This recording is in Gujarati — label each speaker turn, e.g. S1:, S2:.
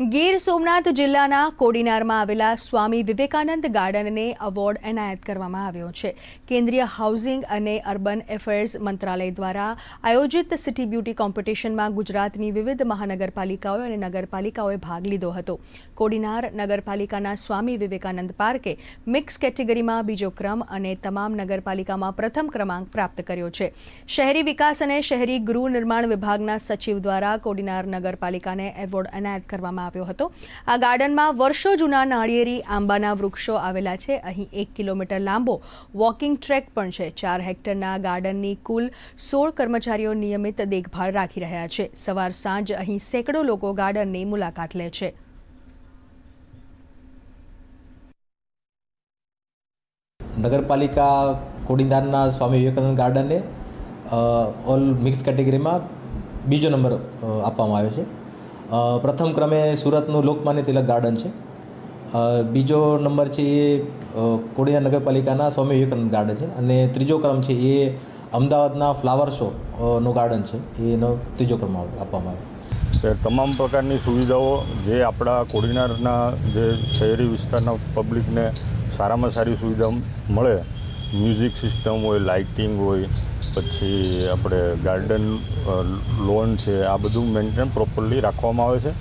S1: ગીર સોમનાથ જિલ્લાના કોડીનારમાં આવેલા સ્વામી વિવેકાનંદ ગાર્ડનને એવોર્ડ એનાયત કરવામાં આવ્યો છે. કેન્દ્રીય હાઉસિંગ અને અર્બન એફેર્સ મંત્રાલય દ્વારા આયોજિત સિટી બ્યુટી કોમ્પિટિશનમાં ગુજરાતની વિવિધ મહાનગરપાલિકાઓ અને નગરપાલિકાઓએ ભાગ લીધો હતો. કોડીનાર નગરપાલિકાના સ્વામી વિવેકાનંદ પાર્કે મિક્સ કેટેગરીમાં બીજો ક્રમ અને તમામ નગરપાલિકામાં પ્રથમ ક્રમાંક પ્રાપ્ત કર્યો છે. શહેરી વિકાસ અને શહેરી ગૃહ નિર્માણ વિભાગના સચિવ દ્વારા કોડીનાર નગરપાલિકાને એવોર્ડ એનાયત કરવામાં આવ્યો હતો. આ ગાર્ડનમાં વર્ષો જૂના નાળિયેરી, આંબાના વૃક્ષો આવેલા છે. અહીં એક કિલોમીટર લાંબો વોકિંગ ટ્રેક પણ છે. ચાર હેક્ટરના ગાર્ડનની કુલ સોળ કર્મચારીઓ નિયમિત દેખભાળ રાખી રહ્યા છે. સવાર સાંજ અહીં સેંકડો લોકો ગાર્ડનની મુલાકાત લે છે.
S2: નગરપાલિકા કોડીનારના સ્વામી વિવેકાનંદ ગાર્ડનને ઓલ મિક્સ કેટેગરીમાં બીજો નંબર આપવામાં આવ્યો છે. પ્રથમ ક્રમે સુરતનું લોકમાન્ય તિલક ગાર્ડન છે. બીજો નંબર છે એ કોડિયા નગરપાલિકાના સ્વામી વિવેકાનંદ ગાર્ડન છે. અને ત્રીજો ક્રમ છે એ અમદાવાદના ફ્લાવર શો નું ગાર્ડન છે. એનો ત્રીજો ક્રમ આપવામાં
S3: આવે. તમામ પ્રકારની સુવિધાઓ જે આપણા કોડીનારના જે શહેરી વિસ્તારના પબ્લિકને સારામાં સારી સુવિધા મળે મ્યુઝિક સિસ્ટમ હોય, લાઇટિંગ હોય, પછી આપણે ગાર્ડન લોન છે, આ બધું મેન્ટેન પ્રોપરલી રાખવામાં આવે છે.